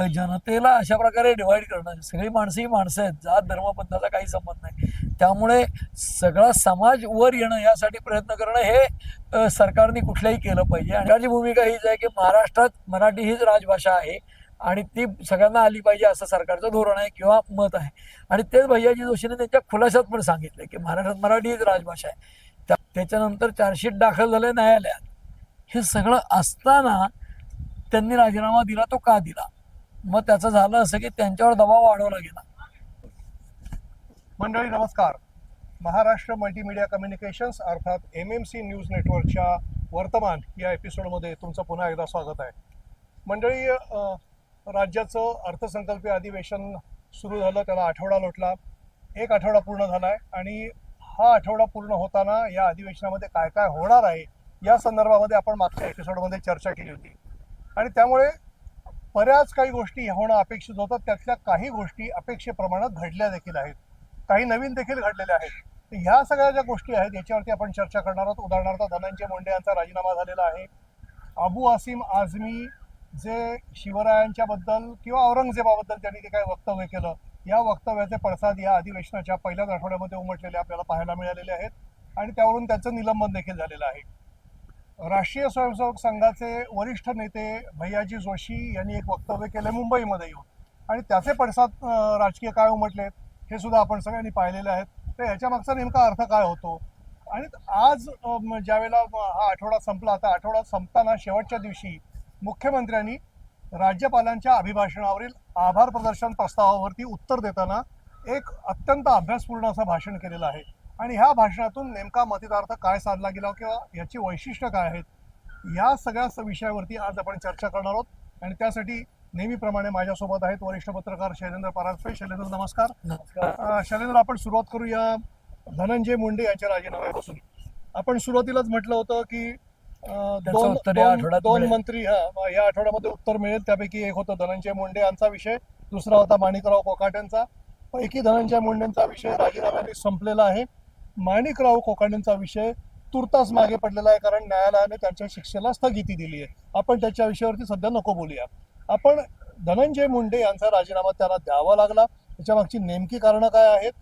जनतेला अशा प्रकारे डिवाईड करणं सगळी माणसं ही माणसं आहेत जात धर्मपंथाचा काही संबंध नाही. त्यामुळे सगळा समाज वर येणं यासाठी प्रयत्न करणं हे सरकारने कुठल्याही केलं पाहिजे. आणि भूमिका हीच आहे की महाराष्ट्रात मराठी हीच राजभाषा आहे आणि ती सगळ्यांना आली पाहिजे असं सरकारचं धोरण आहे किंवा मत आहे. आणि तेच भैयाजी जोशीने त्यांच्या खुलाशात पण सांगितलं की महाराष्ट्रात मराठी हीच राजभाषा आहे. त्या- त्याच्यानंतर चार्जशीट दाखल झाले न्यायालयात. हे सगळं असताना त्यांनी राजीनामा दिला तो का दिला? मग त्याचं झालं असं की त्यांच्यावर दबाव वाढवला गेला. मंडळी नमस्कार. महाराष्ट्र मल्टीमीडिया कम्युनिकेशन्स अर्थात एम एम सी न्यूज नेटवर्कच्या वर्तमान या एपिसोडमध्ये तुमचं पुन्हा एकदा स्वागत आहे. मंडळी राज्याचं अर्थसंकल्पीय अधिवेशन सुरू झालं त्याला आठवडा लोटला. एक आठवडा पूर्ण झाला आहे आणि हा आठवडा पूर्ण होताना या अधिवेशनामध्ये काय काय होणार आहे या संदर्भामध्ये आपण मागच्या एपिसोडमध्ये चर्चा केली होती. आणि त्यामुळे बऱ्याच काही गोष्टी होणं अपेक्षित होतात. त्यातल्या काही गोष्टी अपेक्षेप्रमाणे घडल्या देखील आहेत. काही नवीन देखील घडलेल्या आहेत. तर ह्या सगळ्या ज्या गोष्टी आहेत याच्यावरती आपण चर्चा करणार आहोत. उदाहरणार्थ धनंजय मुंडे यांचा राजीनामा झालेला आहे. अबू आसिम आझमी जे शिवरायांच्याबद्दल किंवा औरंगजेबाबद्दल त्यांनी जे काही वक्तव्य केलं या वक्तव्याचे पडसाद या अधिवेशनाच्या पहिल्याच आठवड्यामध्ये उमटलेले आपल्याला पाहायला मिळालेले आहेत. आणि त्यावरून त्यांचं निलंबन देखील झालेलं आहे. राष्ट्रीय स्वयंसेवक संघाचे वरिष्ठ नेते भैयाजी जोशी यांनी एक वक्तव्य केलं मुंबईमध्ये येऊन. आणि त्याचे पडसाद राजकीय काय उमटलेत हे सुद्धा आपण सगळ्यांनी पाहिलेले आहेत. तर याच्या मागचा नेमका अर्थ काय होतो? आणि आज ज्यावेळेला हा आठवडा संपला आता आठवडा संपताना शेवटच्या दिवशी मुख्यमंत्र्यांनी राज्यपालांच्या अभिभाषणावरील आभार प्रदर्शन प्रस्तावावरती उत्तर देताना एक अत्यंत अभ्यासपूर्ण असं भाषण केलेलं आहे. आणि ह्या भाषणातून नेमका मतितार्थ काय साधला गेला किंवा याची वैशिष्ट्य काय आहेत या सगळ्या विषयावरती आज आपण चर्चा करणार आहोत. आणि त्यासाठी नेहमीप्रमाणे माझ्यासोबत आहेत वरिष्ठ पत्रकार शैलेंद्र परांजपे शैलेंद्र नमस्कार. शैलेंद्र आपण सुरुवात करूया धनंजय मुंडे यांच्या राजीनाम्यापासून. आपण सुरुवातीलाच म्हटलं होतं की दोन दोन- दोन. मंत्री हा या आठवड्यामध्ये उत्तर मिळेल. त्यापैकी एक होतं धनंजय मुंडे यांचा विषय दुसरा होता माणिकराव कोकाटेंचा पैकी धनंजय मुंडेंचा विषय राजीनाम्याने संपलेला आहे. माणिकराव कोकाटेंचा विषय तुर्तास मागे पडलेला आहे कारण न्यायालयाने त्यांच्या शिक्षेला स्थगिती दिली आहे. आपण त्याच्या विषयावरती सध्या नको बोलूया. आपण धनंजय मुंडे यांचा राजीनामा त्याला द्यावा लागला. त्याच्या मागची नेमकी कारणं काय आहेत?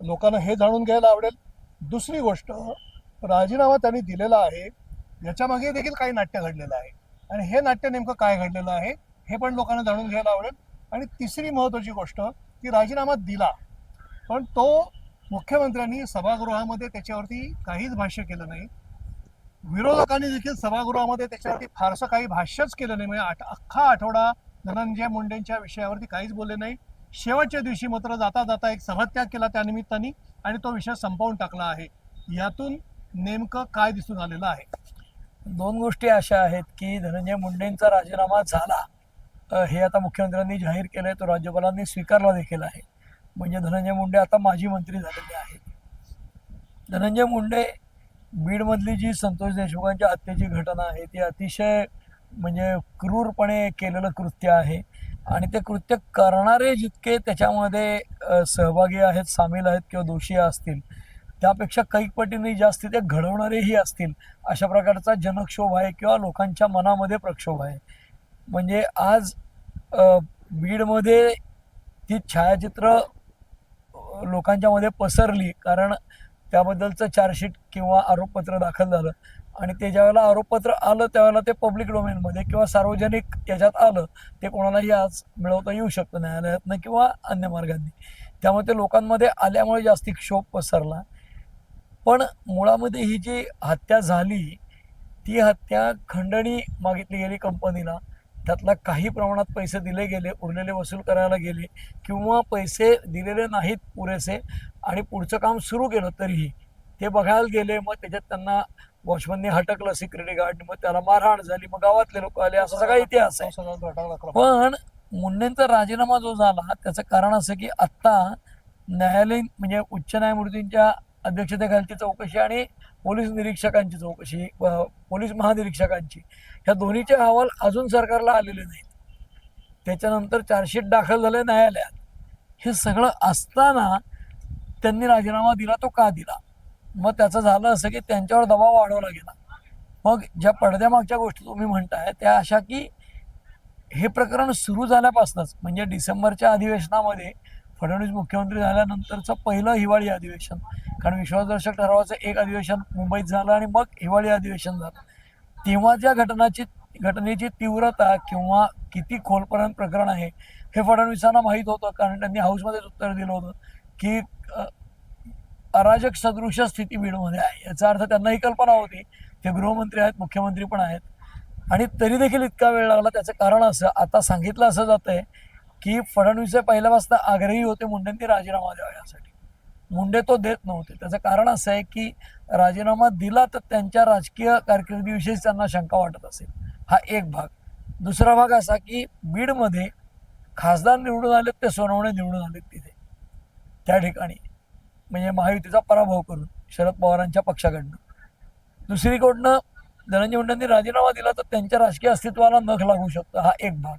लोकांना हे जाणून घ्यायला आवडेल. दुसरी गोष्ट राजीनामा त्यांनी दिलेला आहे. याच्या मागे देखील काही नाट्य घडलेलं आहे. आणि हे नाट्य नेमकं काय घडलेलं आहे हे पण लोकांना जाणून घ्यायला आवडेल. आणि तिसरी महत्वाची गोष्ट की राजीनामा दिला पण तो मुख्यमंत्र्यांनी सभागृहामध्ये त्याच्यावरती काहीच भाष्य केलं नाही. विरोधकांनी देखील सभागृहामध्ये त्याच्यावरती फारसं काही भाष्यच केलं नाही. म्हणजे आठ अख्खा आठवडा धनंजय मुंडेंच्या विषयावरती काहीच बोलले नाही. शेवटच्या दिवशी मात्र जाता जाता एक सभात्याग केला त्यानिमित्ताने आणि तो विषय संपवून टाकला आहे. यातून नेमकं काय दिसून आलेलं आहे? दोन गोष्टी अशा आहेत की धनंजय मुंडेंचा राजीनामा झाला. हे आता मुख्यमंत्र्यांनी जाहीर केलंय तो राज्यपालांनी स्वीकारला देखील आहे. म्हणजे धनंजय मुंडे आता माजी मंत्री झालेले आहेत. धनंजय मुंडे बीडमधली जी संतोष देशमुखांच्या हत्येची घटना आहे ती अतिशय म्हणजे क्रूरपणे केलेलं कृत्य आहे. आणि ते कृत्य करणारे जितके त्याच्यामध्ये सहभागी आहेत सामील आहेत किंवा दोषी असतील त्यापेक्षा कैकपटीने जास्त ते घडवणारेही असतील अशा प्रकारचा जनक्षोभ आहे किंवा लोकांच्या मनामध्ये प्रक्षोभ आहे. म्हणजे आज बीडमध्ये ती छायाचित्र लोकांच्या मध्ये पसरली कारण त्याबद्दलचं चार्जशीट किंवा आरोपपत्र दाखल झालं. आणि ते ज्यावेळेला आरोपपत्र आलं त्यावेळेला ते पब्लिक डोमेनमध्ये किंवा सार्वजनिक याच्यात आलं ते कोणालाही आज मिळवता येऊ शकतं न्यायालयातनं किंवा अन्य मार्गांनी. त्यामुळे ते लोकांमध्ये आल्यामुळे जास्ती क्षोभ पसरला. पण मुळामध्ये ही जी हत्या झाली ती हत्या खंडणी मागितली गेली कंपनीला त्यातला काही प्रमाणात पैसे दिले गेले उरलेले वसूल करायला गेले किंवा पैसे दिलेले नाहीत पुरेसे आणि पुढचं काम सुरू केलं तरीही ते बघायला गेले मग त्याच्यात त्यांना वॉचमनने हटकलं सिक्युरिटी गार्ड मग त्याला मारहाण झाली मग गावातले लोक आले असा सगळा इतिहास आहे. पण मुंडेंचा राजीनामा जो झाला त्याचं कारण असं की आत्ता न्यायालयीन म्हणजे उच्च न्यायमूर्तींच्या अध्यक्षतेखालची चौकशी आणि पोलीस निरीक्षकांची चौकशी पोलीस महानिरीक्षकांची. ह्या दोन्हीचे अहवाल अजून सरकारला आलेले नाहीत. त्याच्यानंतर चार्जशीट दाखल झाले न्यायालयात. हे सगळं असताना त्यांनी राजीनामा दिला तो का दिला? मग त्याचं झालं असं की त्यांच्यावर दबाव वाढवला गेला. मग ज्या पडद्यामागच्या गोष्टी तुम्ही म्हणताय त्या अशा की हे प्रकरण सुरू झाल्यापासूनच म्हणजे डिसेंबरच्या अधिवेशनामध्ये फडणवीस मुख्यमंत्री झाल्यानंतरचं पहिलं हिवाळी अधिवेशन. कारण विश्वासदर्शक ठरावाचं एक अधिवेशन मुंबईत झालं आणि मग हिवाळी अधिवेशन झालं. तेव्हा ज्या घटनाची घटनेची तीव्रता किंवा किती खोलपर्यंत प्रकरण आहे हे फडणवीसांना माहीत होतं. कारण त्यांनी हाऊसमध्येच उत्तर दिलं होतं की अराजक सदृश स्थिती बीडमध्ये आहे. याचा अर्थ त्यांना ही कल्पना होती. ते गृहमंत्री आहेत मुख्यमंत्री पण आहेत. आणि तरी देखील इतका वेळ लागला. त्याचं कारण असं आता सांगितलं असं जातं आहे की फडणवीस हे पहिल्यापासून आग्रही होते मुंडेंनी राजीनामा द्यावा यासाठी. मुंडे तो देत नव्हते. त्याचं कारण असं आहे की राजीनामा दिला तर त्यांच्या राजकीय कारकिर्दीविषयीच त्यांना शंका वाटत असेल. हा एक भाग. दुसरा भाग असा की बीडमध्ये खासदार निवडून आलेत ते सोनवणे निवडून आलेत तिथे. त्या ठिकाणी. म्हणजे महायुतीचा पराभव करून शरद पवारांच्या पक्षाकडनं. दुसरीकडनं धनंजय मुंडेंनी राजीनामा दिला तर त्यांच्या राजकीय अस्तित्वाला नख लागू शकतं. हा एक भाग.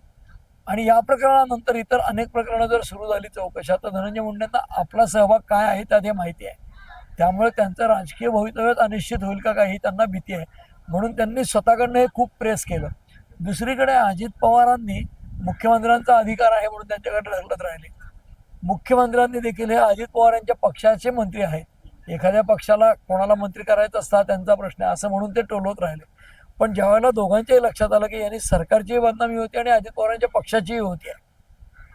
आणि या प्रकरणानंतर इतर अनेक प्रकरणं जर सुरू झाली चौकशा तर धनंजय मुंडेंना आपला सहभाग काय आहे त्यात हे माहिती आहे. त्यामुळे त्यांचं राजकीय भवितव्यात अनिश्चित होईल का काही त्यांना भीती आहे. म्हणून त्यांनी स्वतःकडनं हे खूप प्रेस केलं. दुसरीकडे अजित पवारांनी मुख्यमंत्र्यांचा अधिकार आहे म्हणून त्यांच्याकडे ढकलत राहिले. मुख्यमंत्र्यांनी देखील हे अजित पवार यांच्या पक्षाचे मंत्री आहेत. एखाद्या पक्षाला कोणाला मंत्री करायचं असता त्यांचा प्रश्न आहे असं म्हणून ते टोलवत राहिले. पण ज्यावेळेला दोघांच्याही लक्षात आलं की यांनी सरकारचीही बदनामी होती आणि अजित पवारांच्या पक्षाचीही होती.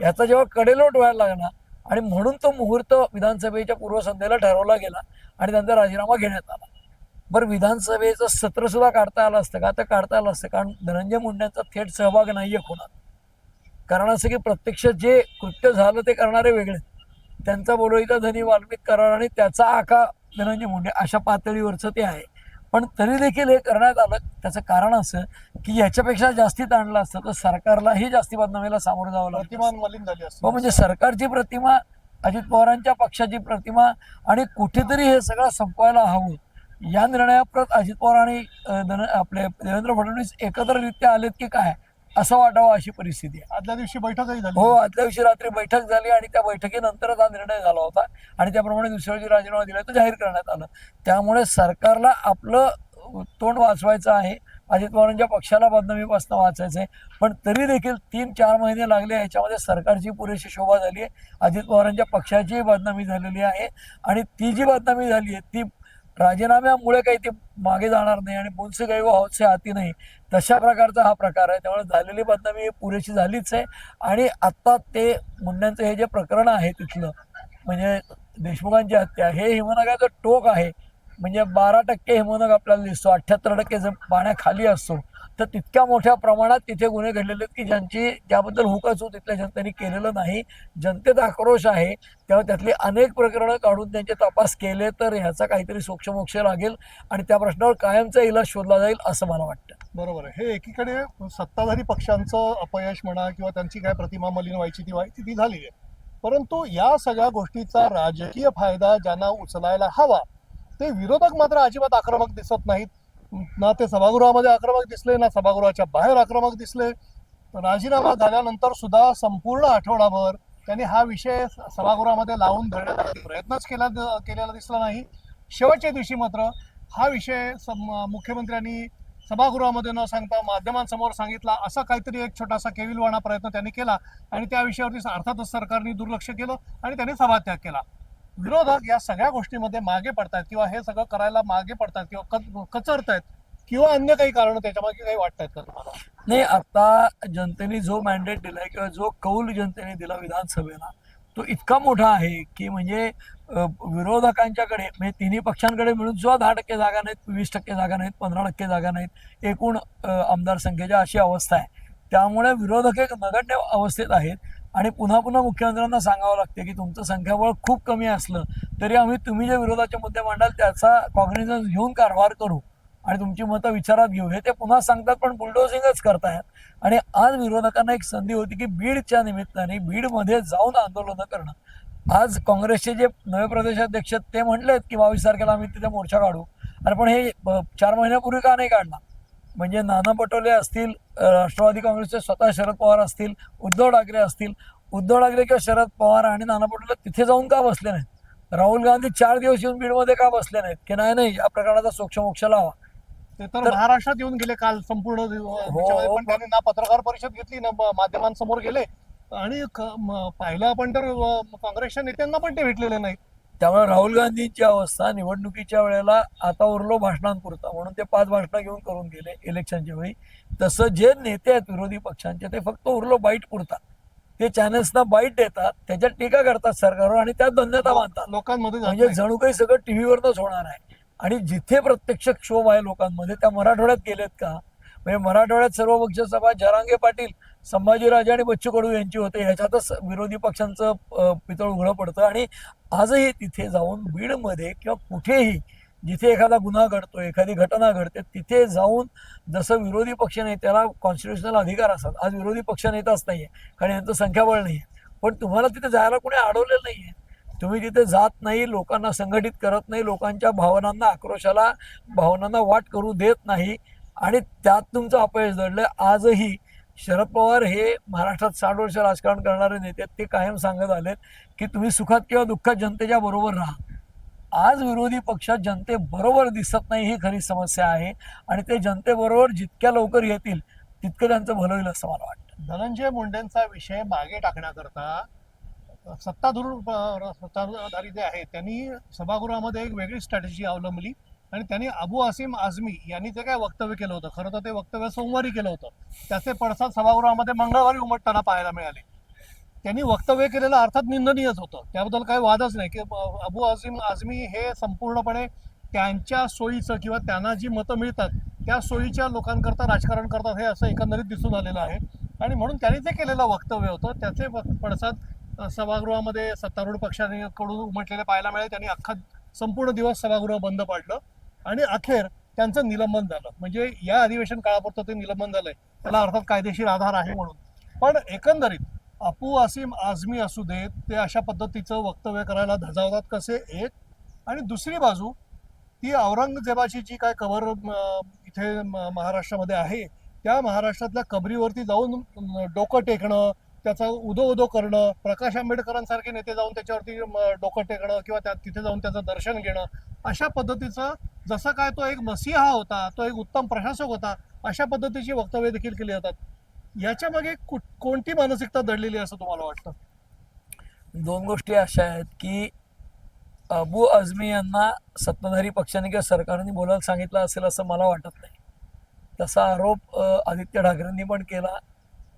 याचा जेव्हा कडेलोट व्हायला लागला आणि म्हणून तो मुहूर्त विधानसभेच्या पूर्वसंध्येला ठरवला गेला आणि त्यांचा राजीनामा घेण्यात आला. बरं विधानसभेचं सत्रसुद्धा काढता आलं असतं का? तर काढता आलं असतं कारण धनंजय मुंडेंचा थेट सहभाग नाही आहे कोणात कारण असं की प्रत्यक्ष जे कृत्य झालं ते करणारे वेगळे त्यांचा बोलविता धनी वाल्मिक करार आणि त्याचा आका धनंजय मुंडे अशा पातळीवरचं ते आहे. पण तरी देखील हे करण्यात आलं. त्याचं कारण असं की याच्यापेक्षा जास्ती ताणलं असतं तर सरकारलाही जास्ती बदनामीला सामोरं जावं लागतं. प्रतिमान मलिन झाली असते. हो म्हणजे सरकारची प्रतिमा अजित पवारांच्या पक्षाची प्रतिमा आणि कुठेतरी हे सगळं संपवायला हवं. या निर्णयाप्रत अजित पवार आणि आपले देवेंद्र फडणवीस एकत्ररित्या आलेत की काय? असं वाटावं अशी परिस्थिती आहे. आदल्या दिवशी बैठकही झाली. हो आदल्या दिवशी रात्री बैठक झाली आणि त्या बैठकीनंतरच हा निर्णय झाला होता. आणि त्याप्रमाणे दुसऱ्या दिवशी राजीनामा दिला तो जाहीर करण्यात आलं. त्यामुळे सरकारला आपलं तोंड वाचवायचं आहे. अजित पवारांच्या पक्षाला बदनामीपासून वाचायचं आहे. पण तरी देखील तीन चार महिने लागले याच्यामध्ये सरकारची पुरेशी शोभा झाली आहे. अजित पवारांच्या पक्षाचीही बदनामी झालेली आहे. आणि ती जी बदनामी झाली आहे ती राजीनाम्यामुळे काही ते मागे जाणार नाही आणि पुनसे काही हौसे हाती नाही तशा प्रकारचा हा प्रकार आहे. त्यामुळे झालेली बदनामी पुरेशी झालीच आहे. आणि आत्ता ते मुंड्यांचं हे जे प्रकरण आहे तिथलं म्हणजे देशमुखांची हत्या हे हिमनगाचं टोक आहे. म्हणजे बारा टक्के हिमनग आपल्याला दिसतो. अठ्ठ्याहत्तर टक्के जर पाण्याखाली असतो तर तितक्या मोठ्या प्रमाणात तिथे गुन्हे घडलेले आहेत की ज्यांची ज्याबद्दल हुकाचू तिथल्या जनतेने केलेलं नाही. जनतेत आक्रोश आहे. तेव्हा त्यातली अनेक प्रकरणं काढून त्यांचे तपास केले तर ह्याचा काहीतरी सोक्षमोक्ष लागेल आणि त्या प्रश्नावर कायमचा इलाज शोधला जाईल असं मला वाटतं. बरोबर आहे. हे एकीकडे सत्ताधारी पक्षांचं अपयश म्हणा किंवा त्यांची काय प्रतिमा मलिन व्हायची ती व्हायची ती झाली आहे. परंतु या सगळ्या गोष्टीचा राजकीय फायदा ज्यांना उचलायला हवा ते विरोधक मात्र अजिबात आक्रमक दिसत नाहीत. ना ते सभागृहामध्ये आक्रमक दिसले ना सभागृहाच्या बाहेर आक्रमक दिसले. राजीनामा झाल्यानंतर सुद्धा संपूर्ण आठवडाभर त्यांनी हा विषय सभागृहामध्ये लावून धरण्याचा प्रयत्नच केला केलेला दिसला नाही. शेवटच्या दिवशी मात्र हा विषय मुख्यमंत्र्यांनी सभागृहामध्ये न सांगता माध्यमांसमोर सांगितला असा काहीतरी एक छोटासा केविलवाणा प्रयत्न त्यांनी केला आणि त्या विषयावरती अर्थातच सरकारने दुर्लक्ष केलं आणि त्यांनी सभात्याग केला. विरोधक या सगळ्या गोष्टीमध्ये मागे पडतायत किंवा हे सगळं करायला मागे पडतात किंवा कचरतायत किंवा अन्य काही कारण त्याच्यामागे काही वाटतायत का तुम्हाला? नाही आता जनतेने जो मॅन्डेट दिलाय किंवा जो कौल जनतेने दिला विधानसभेला तो इतका मोठा आहे की म्हणजे विरोधकांच्याकडे म्हणजे तिन्ही पक्षांकडे मिळून सुद्धा दहा टक्के जागा नाहीत वीस टक्के जागा नाहीत पंधरा टक्के जागा नाहीत एकूण आमदार संख्येच्या अशी अवस्था आहे. त्यामुळे विरोधक एक नगण्य अवस्थेत आहेत. आणि पुन्हा पुन्हा मुख्यमंत्र्यांना सांगावं लागते की तुमचं संख्याबळ खूप कमी असलं तरी आम्ही तुम्ही जे विरोधाचे मुद्दे मांडाल त्याचा कॉग्निझन्स घेऊन कारभार करू. आणि तुमची मतं विचारात घेऊ. हे ते पुन्हा सांगतात पण बुलडोझिंगच करतायत. आणि आज विरोधकांना एक संधी होती की बीडच्या निमित्ताने बीडमध्ये जाऊन आंदोलनं करणं. आज काँग्रेसचे जे नवे प्रदेशाध्यक्ष आहेत, ते म्हटलेत की बावीस तारखेला आम्ही तिथे मोर्चा काढू. अरे पण हे चार महिन्यापूर्वी का नाही काढला? म्हणजे नाना पटोले असतील राष्ट्रवादी काँग्रेसचे स्वतः शरद पवार असतील उद्धव ठाकरे असतील. उद्धव ठाकरे किंवा शरद पवार आणि नाना पटोले तिथे जाऊन का बसले नाहीत? राहुल गांधी चार दिवस येऊन बीडमध्ये का बसले नाहीत? की नाही नाही या प्रकरणाचा सोक्षमोक्ष लावा. ते तर महाराष्ट्रात येऊन गेले काल संपूर्ण पण पण- त्यांनी ना पत्रकार परिषद घेतली ना माध्यमांसमोर गेले. आणि पाहिलं आपण तर काँग्रेसच्या नेत्यांना पण ते भेटलेले नाही त्यामुळे राहुल गांधींची अवस्था निवडणुकीच्या वेळेला आता उरलो भाषणांपुरता. म्हणून ते पाच भाषणं घेऊन करून गेले इलेक्शनच्या वेळी. तसं जे नेते आहेत विरोधी पक्षांचे ते फक्त उरलो बाईट पुरता ते चॅनल्सना बाईट देतात त्याच्यात टीका करतात सरकारवर आणि त्यात धन्यता मानतात लोकांमध्ये म्हणजे. जणू काही सगळं टीव्हीवरच होणार आहे. आणि जिथे प्रत्यक्ष क्षोभ आहे लोकांमध्ये त्या मराठवाड्यात गेलेत का? म्हणजे मराठवाड्यात सर्व पक्ष सभा जरांगे पाटील संभाजीराजे आणि बच्चू कडू यांची होते. ह्याच्यातच विरोधी पक्षांचं पितळ उघडं पडतं. आणि आजही तिथे जाऊन बीडमध्ये किंवा कुठेही जिथे एखादा गुन्हा घडतो एखादी घटना घडते तिथे जाऊन जसं विरोधी पक्ष नेत्याला कॉन्स्टिट्युशनल अधिकार असतात. आज विरोधी पक्ष नेताच आहे कारण यांचं संख्याबळ आहे पण तुम्हाला तिथे जायला कोणी अडवलेलं आहे तुम्ही तिथे जात नाही लोकांना संघटित करत नाही लोकांच्या भावनांना आक्रोशाला भावनांना वाट करू देत नाही. आणि त्यात तुमचं अपयश दडलं आजही शरद पवार हे महाराष्ट्रात साठ वर्ष राजकारण करणारे नेते आहेत. ते कायम सांगत आलेत की तुम्ही सुखात किंवा दुःखात जनतेच्या बरोबर राहा. आज विरोधी पक्षात जनतेबरोबर दिसत नाही ही खरी समस्या आहे आणि ते जनतेबरोबर जितक्या लवकर येतील तितकं त्यांचं भलं होईल असं मला वाटतं. धनंजय मुंडेंचा विषय मागे टाकण्याकरता सत्ताधूर सत्ताधारी जे आहेत त्यांनी सभागृहामध्ये एक वेगळी स्ट्रॅटेजी अवलंबली. आणि त्यांनी अबू असीम आझमी यांनी जे काय वक्तव्य केलं होतं खरं तर ते वक्तव्य सोमवारी केलं होतं त्याचे पडसाद सभागृहामध्ये मंगळवारी उमटताना पाहायला मिळाले. त्यांनी वक्तव्य केलेलं अर्थात निंदनीयच होतं. त्याबद्दल काही वादच नाही की अबू असीम आझमी हे संपूर्णपणे त्यांच्या सोयीचं किंवा त्यांना जी मतं मिळतात त्या सोयीच्या लोकांकरता राजकारण करतात हे असं एकंदरीत दिसून आलेलं आहे. आणि म्हणून त्यांनी जे केलेलं वक्तव्य होतं त्याचे पडसाद सभागृहामध्ये सत्तारूढ पक्षाने कडून उमटलेले पाहायला मिळाले. त्यांनी अख्खा संपूर्ण दिवस सभागृह बंद पाडलं. आणि अखेर त्यांचं निलंबन झालं. म्हणजे या अधिवेशन काळापुरतं ते निलंबन झालंय. त्याला अर्थात कायदेशीर आधार आहे म्हणून. पण एकंदरीत अपू असीम आझमी असू देत ते अशा पद्धतीचं वक्तव्य करायला धजावतात कसे? एक. आणि दुसरी बाजू ती औरंगजेबाची जी काय कबर इथे महाराष्ट्रामध्ये आहे त्या महाराष्ट्रातल्या कबरीवरती जाऊन डोकं टेकणं त्याचा उदो उदो करणं प्रकाश आंबेडकरांसारखे नेते जाऊन त्याच्यावरती डोकं टेकणं किंवा त्या तिथे जाऊन त्याचं दर्शन घेणं अशा पद्धतीचं जसा काय तो एक मसीहा होता तो एक उत्तम प्रशासक होता अशा पद्धतीची वक्तव्य देखील केली जातात. याच्या मागे कोणती मानसिकता दडलेली असं तुम्हाला वाटतं? दोन गोष्टी अशा आहेत की अबू आझमी यांना सत्ताधारी पक्षाने किंवा सरकारने बोलायला सांगितलं असेल असं मला वाटत नाही. तसा आरोप आदित्य ठाकरेंनी पण केला.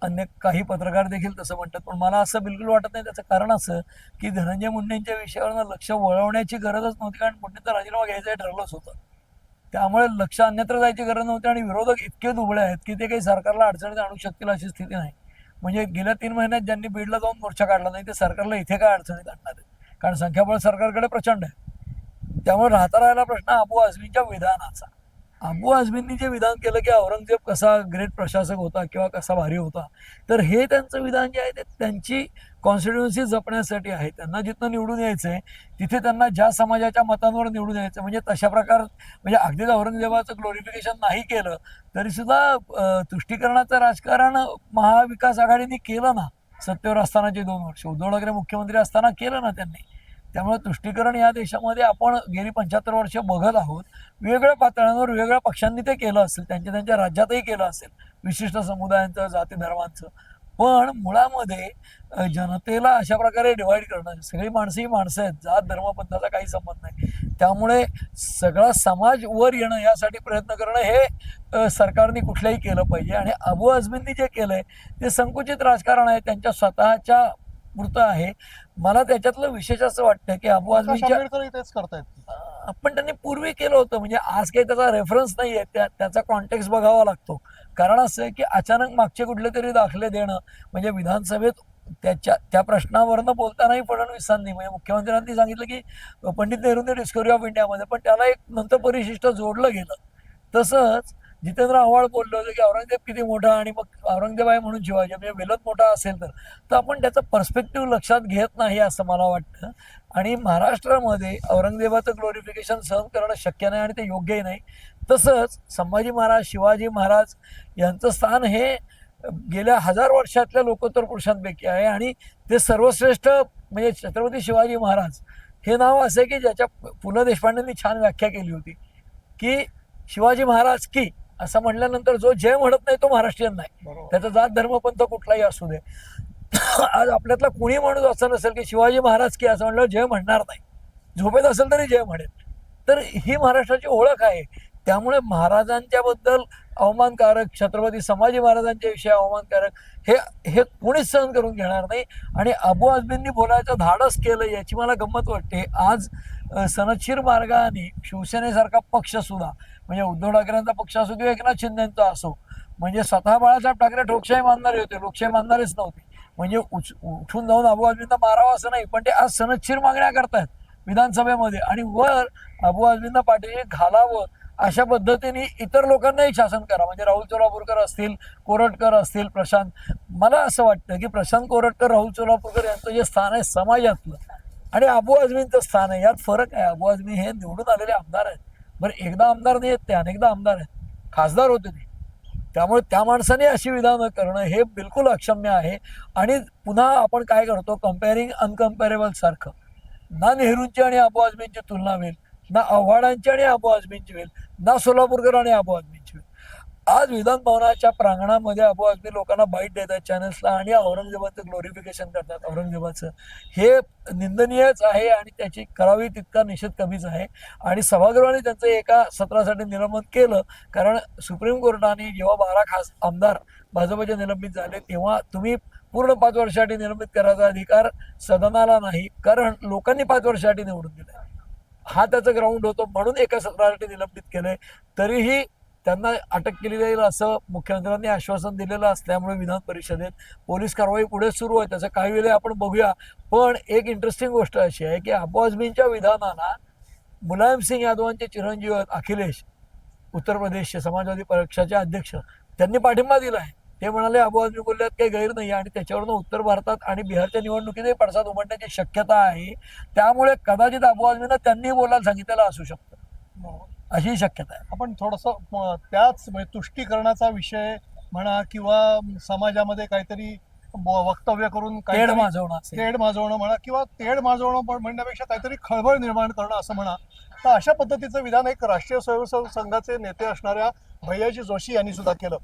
अन्य काही पत्रकार देखील तसं म्हणतात. पण मला असं बिलकुल वाटत नाही. त्याचं कारण असं की धनंजय मुंडेंच्या विषयावरनं लक्ष वळवण्याची गरजच नव्हती कारण मुंडेंचा राजीनामा घ्यायचं ठरलंच होतं. त्यामुळे लक्ष अन्यत्र जायची गरज नव्हती आणि विरोधक इतके दुबळे आहेत की ते काही सरकारला अडचणीत आणू शकतील अशी स्थिती नाही. म्हणजे गेल्या तीन महिन्यात ज्यांनी बीडला जाऊन मोर्चा काढला नाही ते सरकारला इथे काय अडचणीत आणणार आहेत? कारण संख्याबळ सरकारकडे प्रचंड आहे. त्यामुळे राहता राहिला प्रश्न अबू आझमींच्या विधानाचा. अबू आझमींनी जे विधान केलं की औरंगजेब कसा ग्रेट प्रशासक होता किंवा कसा भारी होता तर हे त्यांचं विधान जे आहे ते त्यांची कॉन्स्टिट्युन्सी जपण्यासाठी आहे. त्यांना जिथनं निवडून यायचं आहे तिथे त्यांना ज्या समाजाच्या मतांवर निवडून यायचं म्हणजे तशा प्रकार म्हणजे अगदीच औरंगजेबाचं ग्लोरिफिकेशन नाही केलं तरी सुद्धा तुष्टीकरणाचं राजकारण महाविकास आघाडीने केलं ना सत्तेवर असतानाचे दोन वर्ष उद्धव ठाकरे मुख्यमंत्री असताना केलं ना त्यांनी त्यामुळे तुष्टीकरण या देशामध्ये आपण गेली पंच्याहत्तर वर्ष बघत आहोत. वेगवेगळ्या पातळ्यांवर वेगवेगळ्या पक्षांनी ते केलं असेल. त्यांच्या त्यांच्या राज्यातही केलं असेल. विशिष्ट समुदायांचं जाती धर्मांचं पण मुळामध्ये जनतेला अशा प्रकारे डिवाईड करणं सगळी माणसं ही माणसं आहेत. जात धर्मपंथाचा काही संबंध नाही. त्यामुळे सगळा समाज वर येणं यासाठी प्रयत्न करणं हे सरकारने कुठलंही केलं पाहिजे. आणि अबू अजमींनी जे केलं आहे ते संकुचित राजकारण आहे. त्यांच्या स्वतःच्या पुरतं आहे. मला त्याच्यातलं विशेष असं वाटतं की अबू आंबेडकर तेच करतायत. अं, पण त्यांनी पूर्वी केलं होतं. म्हणजे आज काही त्याचा रेफरन्स नाही आहे त्या त्याचा कॉन्टेक्स्ट बघावा लागतो. कारण असं आहे की अचानक मागचे कुठले तरी दाखले देणं म्हणजे विधानसभेत त्याच्या त्या प्रश्नावरनं बोलतानाही फडणवीसांनी म्हणजे मुख्यमंत्र्यांनी सांगितलं की पंडित नेहरूंनी डिस्कवरी ऑफ इंडियामध्ये पण त्याला एक नंतर परिशिष्ट जोडलं गेलं. तसंच जितेंद्र आव्हाड बोललो होतं की औरंगजेब किती मोठा आणि मग औरंगजेब आहे म्हणून शिवाजी म्हणजे वेलत मोठा असेल तर. तर आपण त्याचा पर्स्पेक्टिव्ह लक्षात घेत नाही असं मला वाटतं. आणि महाराष्ट्रामध्ये औरंगजेबाचं ग्लोरिफिकेशन सहन करणं शक्य नाही आणि ते योग्यही नाही. तसंच संभाजी महाराज शिवाजी महाराज यांचं स्थान हे गेल्या हजार वर्षातल्या लोकोत्तर पुरुषांपैकी आहे. आणि ते सर्वश्रेष्ठ म्हणजे छत्रपती शिवाजी महाराज हे नाव असे की ज्याच्या पु ल देशपांडेंनी छान व्याख्या केली होती की शिवाजी महाराज की असं म्हणल्यानंतर जो जय म्हणत नाही तो महाराष्ट्रीयन नाही. त्याचा जात धर्म पंथ कुठलाही असू दे. आज आपल्यातला कुणी माणूस असं नसेल की शिवाजी महाराज की असं म्हणलं जय म्हणणार नाही. झोपेत असेल तरी जय म्हणेल. तर ही महाराष्ट्राची ओळख आहे. त्यामुळे महाराजांच्या बद्दल अवमानकारक छत्रपती संभाजी महाराजांच्या विषयी अवमानकारक हे हे कोणीच सहन करून घेणार नाही. आणि अबू आझमींनी बोलायचं धाडस केलं याची मला गंमत वाटते. आज सनदशीर मार्गाने शिवसेनेसारखा पक्ष सुद्धा म्हणजे उद्धव ठाकरेंचा पक्ष असो किंवा एकनाथ शिंदेचा असो म्हणजे स्वतः बाळासाहेब ठाकरे ठोकशाही मानणारे होते लोकशाही मानणारेच नव्हते. म्हणजे उच- उठून जाऊन अबू अजमींना मारावं असं नाही पण ते आज सनच्छीर मागण्या करतायत विधानसभेमध्ये. आणि वर अबू अजमींना पाठीशी घालावं अशा पद्धतीने इतर लोकांनाही शासन करा. म्हणजे राहुल चोलापूरकर असतील कोरटकर असतील प्रशांत मला असं वाटतं की प्रशांत कोरटकर राहुल चोलापूरकर यांचं जे स्थान आहे समाजातलं आणि अबू आजमींचं स्थान आहे यात फरक आहे. अबू अजमी हे निवडून आलेले आमदार आहेत. बरं एकदा आमदार नाही आहेत ते अनेकदा आमदार आहेत. खासदार होते ते. त्यामुळे त्या माणसाने अशी विधानं करणं हे बिलकुल अक्षम्य आहे. आणि पुन्हा आपण काय करतो कम्पेअरिंग अनकम्पेरेबल सारखं. ना नेहरूंची आणि अबू आजमींची तुलना होईल ना आव्हाडांची आणि अबू आजमींची होईल ना सोलापूरकर आणि अबू आजमी आज विधान भवनाच्या प्रांगणामध्ये अबू आझमी लोकांना बाईट देतात चॅनल्सला आणि औरंगजेबाचं ग्लोरिफिकेशन करतात. औरंगजेबाचं हे निंदनीयच आहे आणि त्याची करावी तितका निषेध कमीच आहे. आणि सभागृहाने त्यांचं एका सत्रासाठी निलंबन केलं कारण सुप्रीम कोर्टाने जेव्हा बारा खास आमदार भाजपचे निलंबित झाले तेव्हा तुम्ही पूर्ण पाच वर्षासाठी निलंबित करायचा अधिकार सदनाला नाही कारण लोकांनी पाच वर्षासाठी निवडून दिलं हा त्याचा ग्राउंड होतो म्हणून एका सत्रासाठी निलंबित केलंय. तरीही त्यांना अटक केली जाईल असं मुख्यमंत्र्यांनी आश्वासन दिलेलं असल्यामुळे विधान परिषदेत पोलीस कारवाई पुढे सुरू आहे त्याचं काही वेळेला आपण बघूया. पण एक इंटरेस्टिंग गोष्ट अशी आहे की अबू आझमींच्या विधानाला मुलायम सिंग यादवांचे चिरंजीव आहेत अखिलेश उत्तर प्रदेशचे समाजवादी पक्षाचे अध्यक्ष त्यांनी पाठिंबा दिला आहे. ते म्हणाले अबू आझमी बोलल्यात काही गैर नाही आणि त्याच्यावरनं उत्तर भारतात आणि बिहारच्या निवडणुकीतही पडसाद उमटण्याची शक्यता आहे. त्यामुळे कदाचित अबू त्यांनी बोलायला सांगितलेलं असू शकतं. हो. अशी शक्यता आहे. आपण थोडस त्याच म्हणजे तुष्टीकरणाचा विषय म्हणा किंवा समाजामध्ये काहीतरी वक्तव्य करून तेढ माजवणं तेढ माजवणं म्हणा किंवा तेढ माजवणं पण म्हणण्यापेक्षा काहीतरी खळबळ निर्माण करणं असं म्हणा तर अशा पद्धतीचं विधान एक राष्ट्रीय स्वयंसेवक संघाचे नेते असणाऱ्या भैयाजी जोशी यांनी सुद्धा केलं.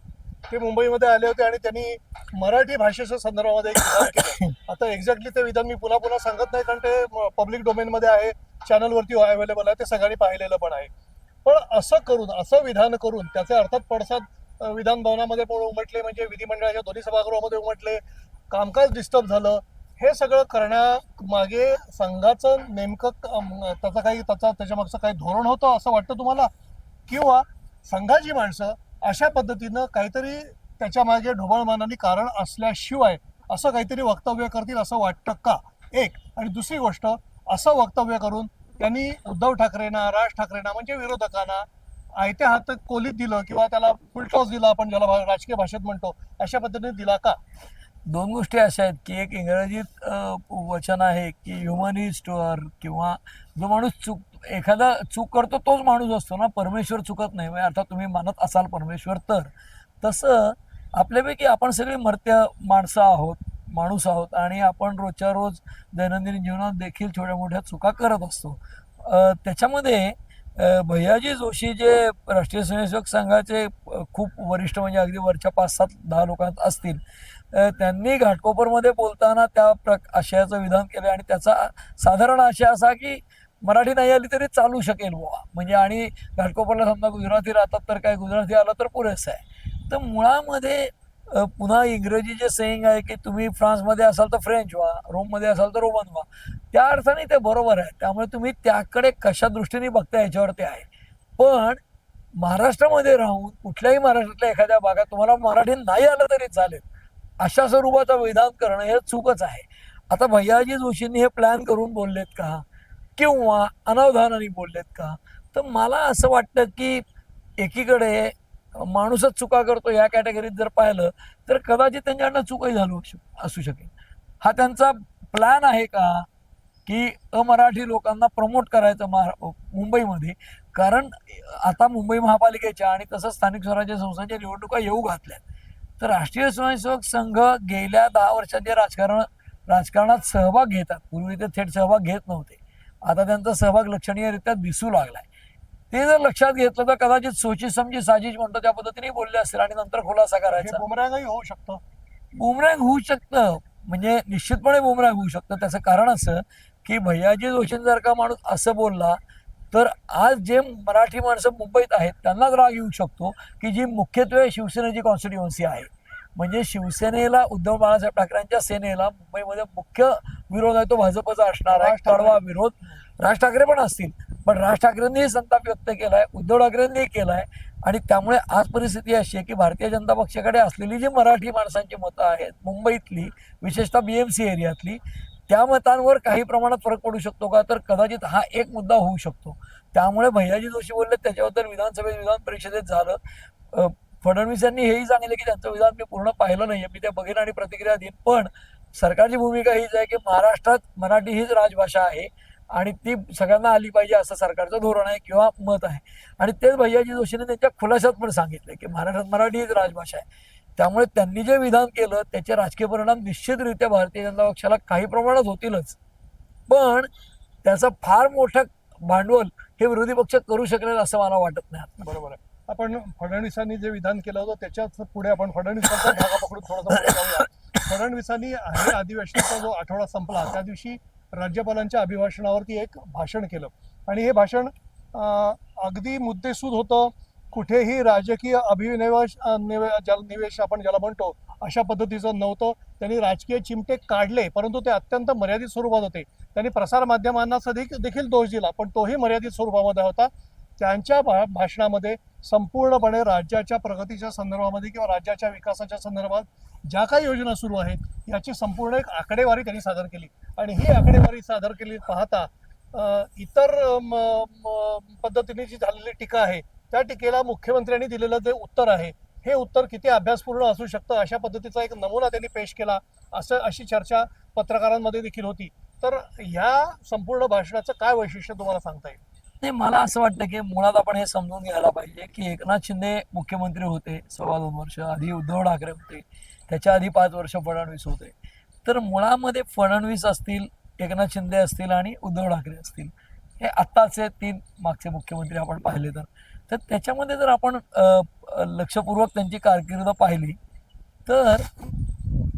ते मुंबईमध्ये आले होते आणि त्यांनी मराठी भाषेच्या संदर्भामध्ये एक विधान केलं. आता एक्झॅक्टली ते विधान मी पुन्हा पुन्हा सांगत नाही कारण ते पब्लिक डोमेनमध्ये आहे चॅनलवरती अवेलेबल आहे ते सगळ्यांनी पाहिलेलं पण आहे. पण असं करून असं विधान करून त्याचे अर्थात पडसाद विधान भवनामध्ये पण उमटले म्हणजे विधिमंडळाच्या दोन्ही सभागृहामध्ये उमटले कामकाज डिस्टर्ब झालं हे सगळं करण्यामागे संघाचं नेमकं त्याचा त्याचं काही त्याचा त्याच्या मागचं काही धोरण होतं असं वाटतं तुम्हाला? किंवा संघाची माणसं अशा पद्धतीनं काहीतरी त्याच्यामागे ढोबळमानाने कारण असल्याशिवाय असं काहीतरी वक्तव्य करतील असं वाटतं का? एक. आणि दुसरी गोष्ट असं वक्तव्य करून त्यांनी उद्धव ठाकरेंना राज ठाकरेंना म्हणजे विरोधकांना आयत्या हातात कोलीत दिलं किंवा त्याला फुलटॉस दिला आपण ज्याला राजकीय भाषेत म्हणतो अशा पद्धतीने दिला का? दोन गोष्टी अशा आहेत की एक इंग्रजीत वचन आहे की ह्युमन इज टू किंवा जो माणूस चूक एखादा चूक करतो तोच माणूस असतो ना परमेश्वर चुकत नाही. म्हणजे अर्थात तुम्ही मानत असाल परमेश्वर तर. तसं आपल्यापैकी आपण सगळी मर्त्य माणसं आहोत. माणूस आहोत आणि आपण रोजच्या रोज दैनंदिन जीवनात देखील छोट्या मोठ्या चुका करत असतो. त्याच्यामध्ये भैयाजी जोशी जे राष्ट्रीय स्वयंसेवक संघाचे खूप वरिष्ठ म्हणजे अगदी वरच्या पाच सात दहा लोकांत असतील त्यांनी घाटकोपरमध्ये बोलताना त्या प्र आशयाचं विधान केलं आणि त्याचा साधारण आशय असा की मराठी नाही आली तरी चालू शकेल बुवा. म्हणजे आणि घाटकोपरला समजा गुजराती राहतात तर काय गुजराती आलं तर पुरेसं आहे. तर मुळामध्ये पुन्हा इंग्रजी जे सेईंग आहे की तुम्ही फ्रान्समध्ये असाल तर फ्रेंच व्हा रोममध्ये असाल तर रोमन व्हा. त्या अर्थाने ते बरोबर आहे. त्यामुळे तुम्ही त्याकडे कशा दृष्टीने बघता याच्यावरती आहे. पण महाराष्ट्रामध्ये राहून कुठल्याही महाराष्ट्रातल्या एखाद्या भागात तुम्हाला मराठी नाही आलं तरी चालेल. अशा स्वरूपाचं विधान करणं हे चूकच आहे. आता भैयाजी जोशींनी हे प्लॅन करून बोललेत का? किंवा अनावधानाने बोललेत का? तर मला असं वाटतं की एकीकडे माणूसच चुका करतो या कॅटेगरीत जर पाहिलं तर कदाचित त्यांच्याकडनं चूकही झालो असू शकेल. हा त्यांचा प्लॅन आहे का? की अमराठी लोकांना प्रमोट करायचं महा मुंबईमध्ये. कारण आता मुंबई महापालिकेच्या आणि तसंच स्थानिक स्वराज्य संस्थांच्या निवडणुका येऊ घातल्यात. तर राष्ट्रीय स्वयंसेवक संघ गेल्या दहा वर्षात जे राजकारण राजकारणात सहभाग घेतात. पूर्वी ते थेट सहभाग घेत नव्हते. आता त्यांचा सहभाग लक्षणीयरित्या दिसू लागलाय. ते जर लक्षात घेतलं तर कदाचित सोची समजी साजिश म्हणतो त्या पद्धतीने बोलले असतील आणि नंतर खुलासा हे करायचा. बुमरांगही होऊ शकतं. बुमरँग होऊ शकतं. म्हणजे निश्चितपणे बुमरँग होऊ शकतं. त्याचं कारण असं की भैयाजी जोशीन जर का माणूस असं बोलला तर आज जे मराठी माणसं मुंबईत आहेत त्यांनाच राग येऊ शकतो की जी मुख्यत्वे शिवसेनेची कॉन्स्टिट्युएन्सी आहे. म्हणजे शिवसेनेला उद्धव बाळासाहेब ठाकरेंच्या सेनेला मुंबईमध्ये मुख्य विरोध आहे तो भाजपचा असणार आहे. कडवा विरोध राज ठाकरे पण असतील. पण राज ठाकरेंनीही संताप व्यक्त केला आहे उद्धव ठाकरेंनीही आहे आणि त्यामुळे आज परिस्थिती अशी आहे की भारतीय जनता पक्षाकडे असलेली जी मराठी माणसांची मतं आहेत मुंबईतली विशेषतः बी एम सी एरियातली त्या मतांवर काही प्रमाणात फरक पडू शकतो का? तर कदाचित हा एक मुद्दा होऊ शकतो. त्यामुळे भैयाजी जोशी बोलले त्याच्याबद्दल विधानसभेत विधान परिषदेत झालं. फडणवीस यांनी हेही सांगितलं की त्यांचं विधान मी पूर्ण पाहिलं नाही मी ते बघेन आणि प्रतिक्रिया देईन. पण सरकारची भूमिका हीच आहे की महाराष्ट्रात मराठी हीच राजभाषा आहे. आणि ती सगळ्यांना आली पाहिजे असं सरकारचं धोरण आहे किंवा मत आहे. आणि तेच भैयाजी जोशीने त्यांच्या खुलाशात पण सांगितलं की महाराष्ट्रात मराठी हीच राजभाषा आहे. त्यामुळे त्यांनी जे विधान केलं त्याचे राजकीय परिणाम निश्चितरित्या भारतीय जनता पक्षाला काही प्रमाणात होतीलच. पण त्याचं फार मोठं भांडवल हे विरोधी पक्ष करू शकलेलं असं मला वाटत नाही बरोबर आहे. आपण फडणवीसांनी जे विधान केलं होतं त्याच्याच पुढे आपण फडणवीसांचा धागा पकडून थोडासा फडणवीसांनी हे अधिवेशनाचा जो आठवडा संपला त्या दिवशी राज्यपालांच्या अभिभाषणावरती एक भाषण केलं. आणि हे भाषण अगदी मुद्देसूद होतं. कुठेही राजकीय अभिनिवेश ज्याला निवेश आपण ज्याला म्हणतो अशा पद्धतीचं नव्हतं. त्यांनी राजकीय चिमटे काढले परंतु ते अत्यंत मर्यादित स्वरूपात होते. त्यांनी प्रसारमाध्यमांना देखील दोष दिला पण तोही मर्यादित स्वरूपामध्ये होता. त्यांच्या भा भाषणामध्ये संपूर्णपणे राज्याच्या प्रगतीच्या संदर्भामध्ये किंवा राज्याच्या विकासाच्या संदर्भात ज्या काही योजना सुरू आहेत याची संपूर्ण एक आकडेवारी त्यांनी सादर केली. आणि ही आकडेवारी सादर केली पाहता इतर पद्धतीने जी झालेली टीका आहे त्या टीकेला मुख्यमंत्र्यांनी दिलेलं जे उत्तर आहे हे उत्तर किती अभ्यासपूर्ण असू शकतं अशा पद्धतीचा एक नमुना त्यांनी पेश केला असं अशी चर्चा पत्रकारांमध्ये देखील होती. तर ह्या संपूर्ण भाषणाचं काय वैशिष्ट्य तुम्हाला सांगता येईल? नाही मला असं वाटतं की मुळात आपण हे समजून घ्यायला पाहिजे की एकनाथ शिंदे मुख्यमंत्री होते सव्वा दोन वर्ष आधी उद्धव ठाकरे होते. त्याच्या आधी पाच वर्ष फडणवीस होते. तर मुळामध्ये फडणवीस असतील एकनाथ शिंदे असतील आणि उद्धव ठाकरे असतील हे आत्ताचे तीन मागचे मुख्यमंत्री आपण पाहिले तर. तर त्याच्यामध्ये जर आपण लक्षपूर्वक त्यांची कारकीर्द पाहिली तर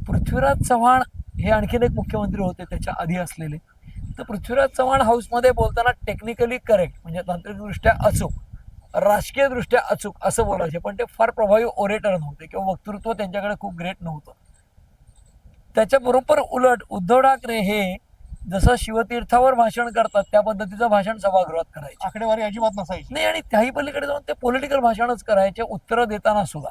पृथ्वीराज चव्हाण हे आणखीन एक मुख्यमंत्री होते त्याच्या आधी असलेले. तर पृथ्वीराज चव्हाण हाऊसमध्ये बोलताना टेक्निकली करेक्ट म्हणजे तांत्रिकदृष्ट्या अचूक. राजकीयदृष्ट्या अचूक असं बोलायचे पण ते फार प्रभावी ओरेटर नव्हते किंवा वक्तृत्व त्यांच्याकडे खूप ग्रेट नव्हतं. त्याच्याबरोबर उलट उद्धव ठाकरे हे जसं शिवतीर्थावर भाषण करतात त्या पद्धतीचं भाषण सभागृहात करायचे. आकडेवारी अजिबात नसायची. नाही आणि त्याही पलीकडे जाऊन ते पॉलिटिकल भाषणच करायचे उत्तरं देताना सुद्धा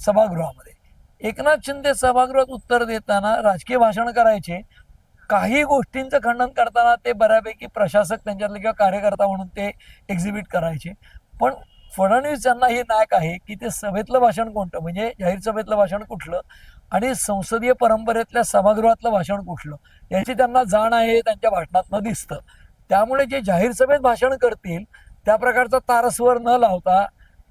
सभागृहामध्ये. एकनाथ शिंदे सभागृहात उत्तर देताना राजकीय भाषण करायचे. काही गोष्टींचं खंडन करताना ते बऱ्यापैकी प्रशासक त्यांच्यातले किंवा कार्यकर्ता म्हणून ते एक्झिबिट करायचे. पण फडणवीस यांना हे नायक आहे की ते सभेतलं भाषण कोणतं? म्हणजे जाहीर सभेतलं भाषण कुठलं? आणि संसदीय परंपरेतल्या सभागृहातलं भाषण कुठलं? याची त्यांना जाण आहे त्यांच्या भाषणातनं दिसतं. त्यामुळे जे जाहीर सभेत भाषण करतील त्या प्रकारचा तारस्वर न लावता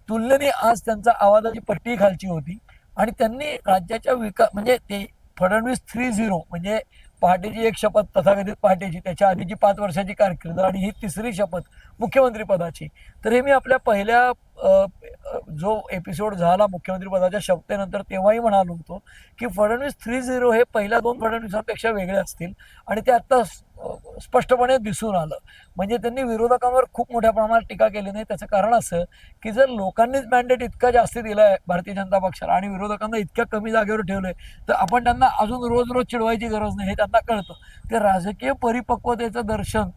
तुलनेने आज त्यांचा आवाजाची पट्टी खालची होती. आणि त्यांनी राज्याच्या विका म्हणजे ते फडणवीस थ्री झिरो म्हणजे पहाटेची एक शपथ तथाकथित पहाटेची त्याच्या आधीची पाच वर्षाची कारकीर्द आणि ही तिसरी शपथ मुख्यमंत्री पदाची तर हे मी आपल्या पहिल्या जो एपिसोड झाला मुख्यमंत्रीपदाच्या शपथेनंतर तेव्हाही म्हणालो होतो की फडणवीस थ्री झिरो हे पहिल्या दोन फडणवीसांपेक्षा वेगळे असतील आणि ते आत्ता स्पष्टपणे दिसून आलं. म्हणजे त्यांनी विरोधकांवर खूप मोठ्या प्रमाणात टीका केली नाही. त्याचं कारण असं की जर लोकांनीच मॅन्डेट इतका जास्ती आहे भारतीय जनता पक्षाला आणि विरोधकांना इतक्या कमी जागेवर ठेवलं आहे तर आपण त्यांना अजून रोज रोज चिडवायची गरज नाही हे त्यांना कळतं. ते राजकीय परिपक्वतेचं दर्शन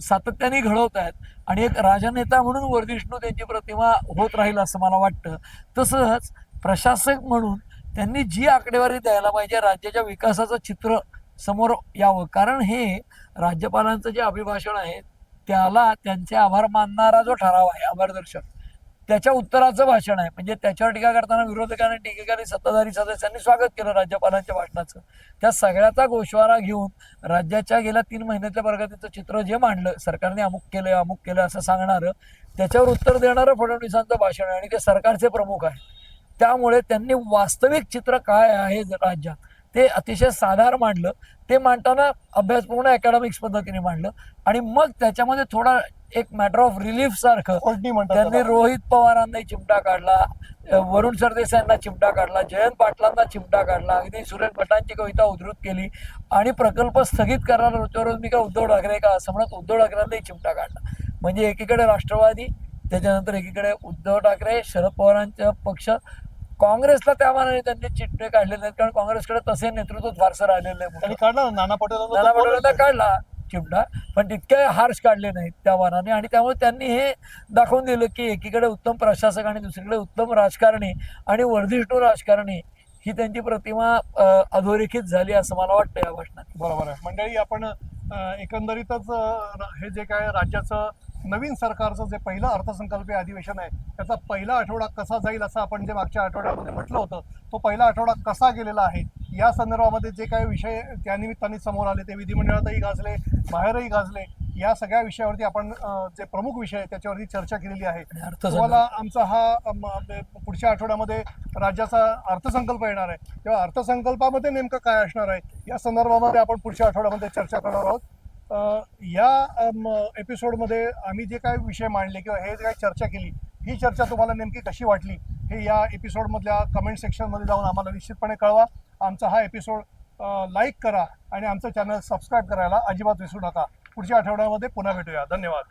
सातत्याने घडवत आहेत आणि एक राजनेता म्हणून वर्धिष्णू त्यांची प्रतिमा होत राहील असं मला वाटतं. तसंच प्रशासक म्हणून त्यांनी जी आकडेवारी द्यायला पाहिजे राज्याच्या विकासाचं चित्र समोर यावं. कारण हे राज्यपालांचं जे अभिभाषण आहे त्याला त्यांचे आभार मानणारा जो ठराव आहे आभारदर्शक त्याच्या उत्तराचं भाषण आहे. म्हणजे त्याच्यावर टीका करताना विरोधकांनी टीकेकरी सत्ताधारी सदस्यांनी स्वागत केलं राज्यपालांच्या भाषणाचं. त्या सगळ्याचा गोषवारा घेऊन राज्याच्या गेल्या तीन महिन्यातल्या प्रगतीचं चित्र जे मांडलं सरकारने अमुक केलं अमुक केलं असं सांगणारं त्याच्यावर उत्तर देणारं फडणवीसांचं भाषण आहे आणि ते सरकारचे प्रमुख आहे त्यामुळे त्यांनी वास्तविक चित्र काय आहे ज- राज्यात ते अतिशय साधार मांडलं. ते मांडताना अभ्यासपूर्ण अकॅडमिक्स पद्धतीने मांडलं. आणि मग त्याच्यामध्ये थोडा एक मॅटर ऑफ रिलीफ सारखं. म्हणतात त्यांनी त्याला. रोहित पवारांना चिमटा काढला अ, वरुण सरदेसाईंना चिमटा काढला जयंत पाटलांना चिमटा काढला. अगदी सुरेश भटांची कविता उद्धृत केली आणि प्रकल्प स्थगित करणार होत्यावर मी काय उद्धव ठाकरे का असं म्हणत उद्धव ठाकरेंनाही चिमटा काढला. म्हणजे एकीकडे राष्ट्रवादी त्याच्यानंतर एकीकडे उद्धव ठाकरे शरद पवारांच्या पक्ष. काँग्रेसला त्या मानाने त्यांनी चिमटे काढले नाहीत कारण काँग्रेसकडे तसे नेतृत्व फारसं राहिलेलं नाही. त्यांनी मोठं. काढला ना, नाना पटोले नाना पटोलेंना काढला. चिमटा पण तितके हार्श काढले नाहीत त्या वनाने आणि त्यामुळे त्यांनी हे दाखवून दिलं की एकीकडे उत्तम प्रशासक आणि दुसरीकडे उत्तम राजकारणी आणि वर्धिष्णू राजकारणी ही त्यांची प्रतिमा अधोरेखित झाली असं मला वाटतं या भाषणात. बरोबर आहे. मंडळी आपण एकंदरीतच हे जे काय राज्याचं नवीन सरकारचं जे पहिलं अर्थसंकल्पीय अधिवेशन आहे त्याचा पहिला आठवडा कसा जाईल असं आपण जे मागच्या आठवड्यामध्ये म्हटलं होतं तो पहिला आठवडा कसा गेलेला आहे या संदर्भामध्ये जे काही विषय त्यानिमित्ताने समोर आले ते विधिमंडळातही गाजले बाहेरही गाजले या सगळ्या विषयावरती आपण जे प्रमुख विषय आहे त्याच्यावरती चर्चा केलेली आहे. तुम्हाला आमचा हा पुढच्या आठवड्यामध्ये राज्याचा अर्थसंकल्प येणार आहे. तेव्हा अर्थसंकल्पामध्ये नेमकं काय असणार आहे या संदर्भामध्ये आपण पुढच्या आठवड्यामध्ये चर्चा करणार आहोत. या एपिसोडमध्ये आम्ही जे काही विषय मांडले किंवा हे जे काही चर्चा केली ही चर्चा तुम्हाला नेमकी कशी वाटली हे या एपिसोडमधल्या कमेंट सेक्शनमध्ये जाऊन आम्हाला निश्चितपणे कळवा. आमचा हा एपिसोड लाईक करा आणि आमचं चॅनल सबस्क्राईब करायला अजिबात विसरू नका. पुढच्या आठवड्यामध्ये पुन्हा भेटूया. धन्यवाद.